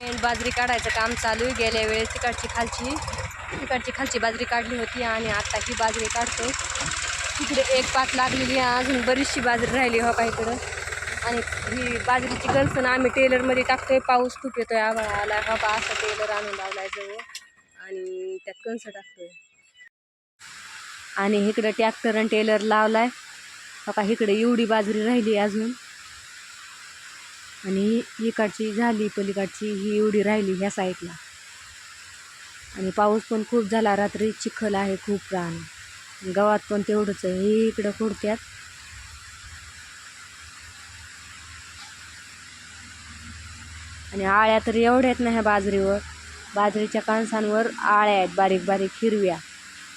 बाजरी काढायचं काम चालू आहे. गेल्या वेळेस तिकडची खालची तिकडची खालची बाजरी काढली होती आणि आता ही बाजरी काढतो तिकडे एक पात लागलेली आहे. अजून बरीचशी बाजरी राहिली हो का इकडं. आणि ही बाजरीची गणसण आम्ही टेलरमध्ये टाकतोय. पाऊस खूप येतोय आभाळ आला हो बा असं टेलर आणून लावलाय जवळ. आणि त्यात कणसं टाकतोय. आणि इकडं ट्रॅक्टर आणि टेलर लावलाय. हो आहे का इकडे एवढी बाजरी राहिली अजून. आणि इकडची झाली पलीकडची ही एवढी राहिली ह्या साईडला. आणि पाऊस पण खूप झाला रात्री चिखल आहे खूप प्राण गावात पण तेवढंच आहे हे इकडं खोडत्यात आणि आळ्या तर एवढ्या आहेत ना ह्या बाजरीवर. बाजरीच्या कणसांवर आळ्या आहेत बारीक बारीक हिरव्या.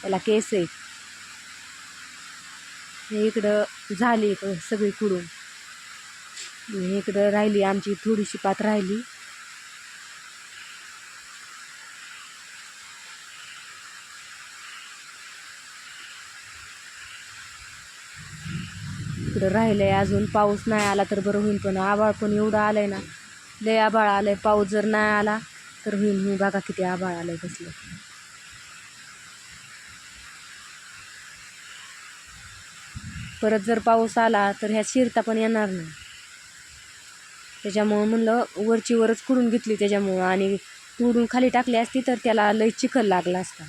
त्याला केस आहेत. हे इकडं झाली सगळी कुडून इकडं राहिली आमची थोडीशी पात राहिली. इकडं राहिलंय अजून पाऊस नाही आला तर बरं होईल पण आभाळ पण एवढं आलंय ना लय आभाळ आहे पाऊस जर नाही आला तर होईल मी बघा किती आभाळ आहे कसलं. परत जर पाऊस आला तर ह्या शिरता पण येणार नाही. त्याच्यामुळं म्हणलं वरची वरच खुडून घेतली त्याच्यामुळं. आणि तुडून खाली टाकली असती तर त्याला लय चिखल लागला असता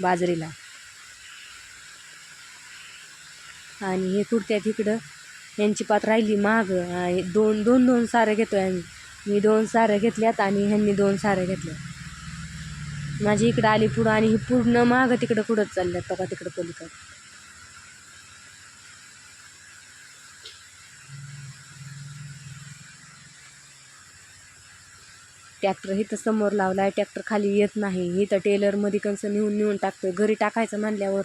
बाजरीला. आणि हे कुडत्या इकडं यांची पात राहिली माग. दोन दोन दोन सारे घेतोय आम्ही. मी दोन सारं घेतल्यात आणि ह्यांनी दोन सारं घेतल्या माझी इकडं आली पुढं आणि ही पूर्ण मागं तिकडं पुढंच चालल्यात बघा तिकडं पलीकडं. ट्रॅक्टर इथं समोर लावला आहे ट्रॅक्टर खाली येत नाही. इथं टेलरमध्ये कसं नेऊन नेऊन टाकतोय. घरी टाकायचं म्हणल्यावर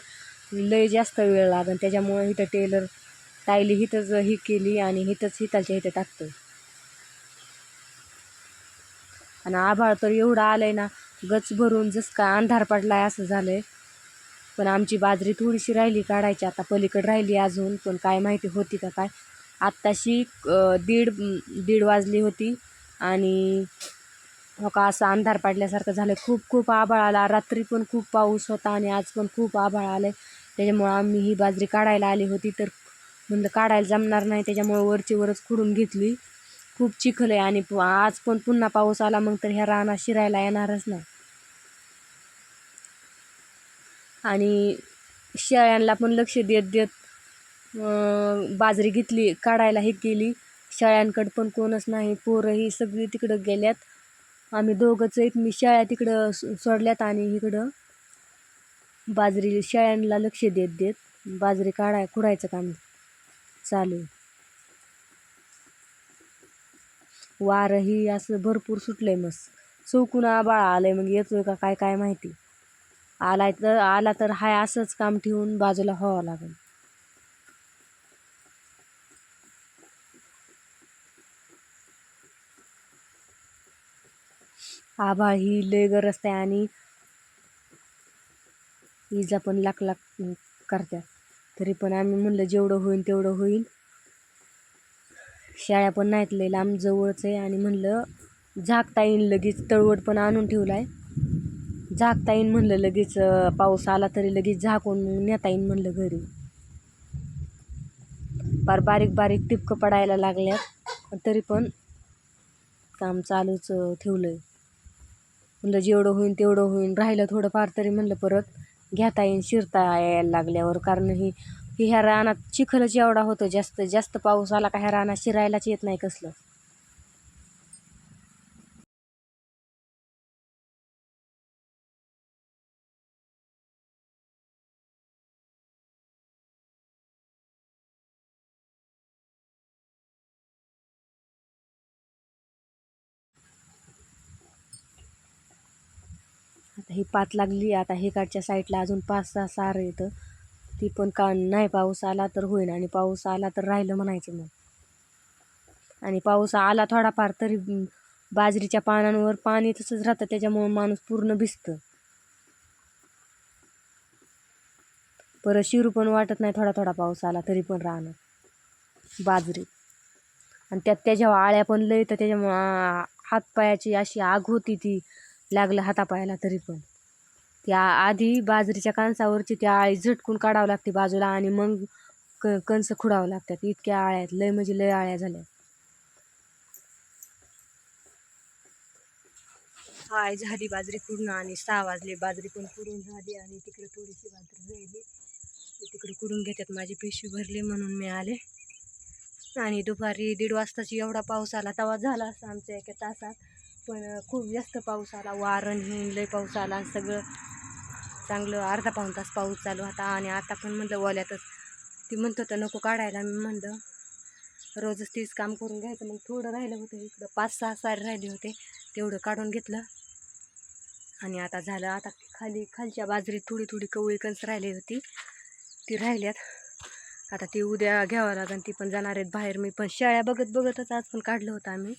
लय जास्त वेळ लागेल त्याच्यामुळे इथं टेलर टायली हिथंच ही केली आणि इथंच हिताच्या इथं टाकतो आणि आभाळ तर एवढं आहे ना गच भरून जस का अंधार पडला आहे असं झालं आहे पण आमची बाजरी थोडीशी राहिली काढायची आता पलीकडे राहिली अजून पण काय माहिती होती का काय. आत्ताशी दीड दीड वाजली होती आणि हो का असं अंधार पडल्यासारखं झालं. खूप खूप आभाळ आला. रात्री पण खूप पाऊस होता आणि आज पण खूप आभाळ आलं त्याच्यामुळं आम्ही ही बाजरी काढायला आली होती तर म्हणलं काढायला जमणार नाही. त्याच्यामुळं वरची वरच खुडून घेतली. खूप चिखल आहे आणि पु- आज पण पुन्हा पाऊस आला मग तर ह्या रानात शिरायला येणारच नाही. आणि शेळ्यांना पण लक्ष देत देत बाजरी घेतली काढायला हे केली. शेळ्यांकडं पण कोणच नाही. पोरं ही सगळी तिकडं गेल्यात. आम्ही दोघंच एक मी शाळ्या तिकडं सो- सोडल्यात आणि इकडं बाजरी शाळांना लक्ष देत देत बाजरी काढाय खुडायचं काम चालू वारंही असं भरपूर सुटलंय मस्त. चौकून आबाळ आलंय मग येतोय का काय काय माहिती. आलाय तर आला तर हाय असंच काम ठेवून बाजूला व्हावं लागेल. आभाळ ही लय गरज आहे आणि इजा पण लाख लाख करतात तरी पण आम्ही म्हणलं जेवढं होईल तेवढं होईल शाळा पण नाहीत लय लांब जवळच आहे आणि म्हणलं झाकता येईन लगेच तळवट पण आणून ठेवला आहे झाकता येईन म्हणलं लगेच पाऊस आला तरी लगेच झाकून नेता येईन म्हणलं घरी. फार बारीक बारीक टिपकं पडायला लागल्यात तरी पण काम चालूच ठेवलं आहे म्हणलं जेवढं होईल तेवढं होईल राहिलं थोडंफार तरी म्हणलं परत घेता येईन शिरता यायला लागल्यावर. कारण ही ह्या रानात चिखलच एवढा होतो जास्त जास्त पाऊस आला का ह्या रानात शिरायलाच येत नाही कसलं. ही पात लागली आता हे काडच्या साईडला अजून पाच सहा सार येतं ती पण का नाही पाऊस आला तर होईन आणि पाऊस आला तर राहिलं म्हणायचं मग. आणि पाऊस आला थोडाफार तरी बाजरीच्या पानांवर पाणी तसंच राहतं त्याच्यामुळं माणूस पूर्ण भिजतं. परत शिरू पण वाटत नाही थोडा थोडा पाऊस आला तरी पण राहणार बाजरी. आणि त्यात त्याच्या आळ्या पण लय तर त्याच्यामुळं हातपायाची अशी आग होती ती. लागलं हातापायाला तरी पण. त्या आधी बाजरीच्या कणसावरची त्या आळी झटकून काढावं लागते बाजूला आणि मग क कणसं खुडावं लागतात. इतक्या आळ्या आहेत लय म्हणजे लय आळ्या झाल्या. हाय झाली बाजरी कुडणं आणि सहा वाजले. बाजरी पण कुडून झाली आणि तिकडे थोडीशी बाजरी राहिली. तिकडे कुडून घेतात. माझी पिशवी भरली म्हणून मी आले. आणि दुपारी दीड वाजताची एवढा पाऊस आला. तेव्हा झाला असं आमच्या एका तासात. पण खूप जास्त पाऊस आला. वारण हिन लय पाऊस आला. सगळं चांगलं अर्धा पाऊण तास पाऊस चालू होता. आणि आता पण म्हणलं ओल्यातच. ती म्हणत होतं नको काढायला. मी म्हणलं रोजच तीच काम करून घ्यायचं. मग थोडं राहिलं होतं. इकडं पाच सहा सारे राहिले होते. तेवढं काढून घेतलं. आणि आता झालं आता खाली खालच्या बाजरीत थोडी थोडी कवळी कणस राहिली होती. ती राहिल्यात. आता ती उद्या घ्यावं लागेल ती पण जाणार आहेत बाहेर. मी पण शाळ्या बघत बघतच आज पण काढलं होतं आम्ही.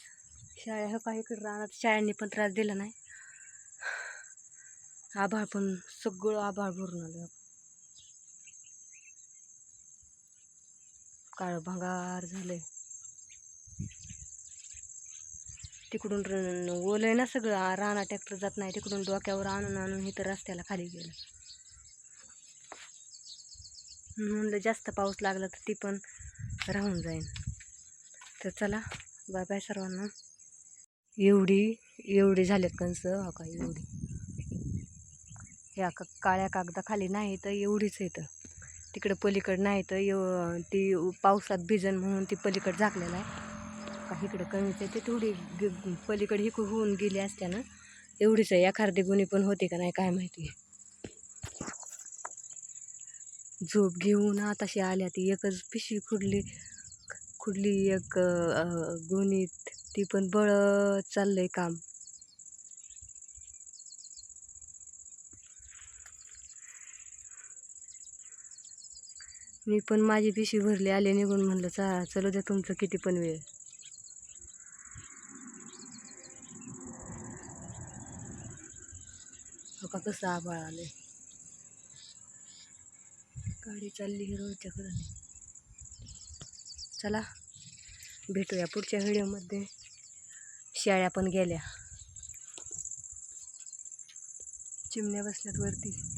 शाळा हो काही इकडं राहणार. शाळांनी पण त्रास दिला नाही. आभाळ पण सगळं आभाळ भरून आलं. काळं भंगार झालंय. तिकडून र- ओलंय ना सगळं. आ- राणा ट्रॅक्टर जात नाही. तिकडून डोक्यावर आणून आणून इथं रस्त्याला खाली गेलं. म्हणलं जास्त पाऊस लागला तर ती पण राहून जाईन. तर चला बाय बाय सर्वांना. एवढी एवढी झालेत कणसं. हो का एवढी. या का काळ्या कागदाखाली नाही तर एवढीच येतं तिकडं पलीकड नाही तर एव ती पावसात भिजन म्हणून ती पलीकड झाकलेलं आहे. का इकडं कमीच आहे ते थोडी पलीकडे ही होऊन गेली असत्यानं एवढीच आहे. एखादी गुणी पण होते का नाही काय माहिती. झोप घेऊन आताशी आल्या ती. एकच पिशवी खुडली खुडली एक गुणीत. ती पण बळत चाललंय काम. मी पण माझी पिशवी भरली आले निघून म्हणलं चा चलो द्या तुमचं किती पण वेळ. हो का कसं आभाळ आलंय. गाडी चालली हिरोच्याकडं चला भेटूया पुढच्या व्हिडिओमध्ये. शेळ्या पण गेल्या. चिमण्या बसल्यात वरती.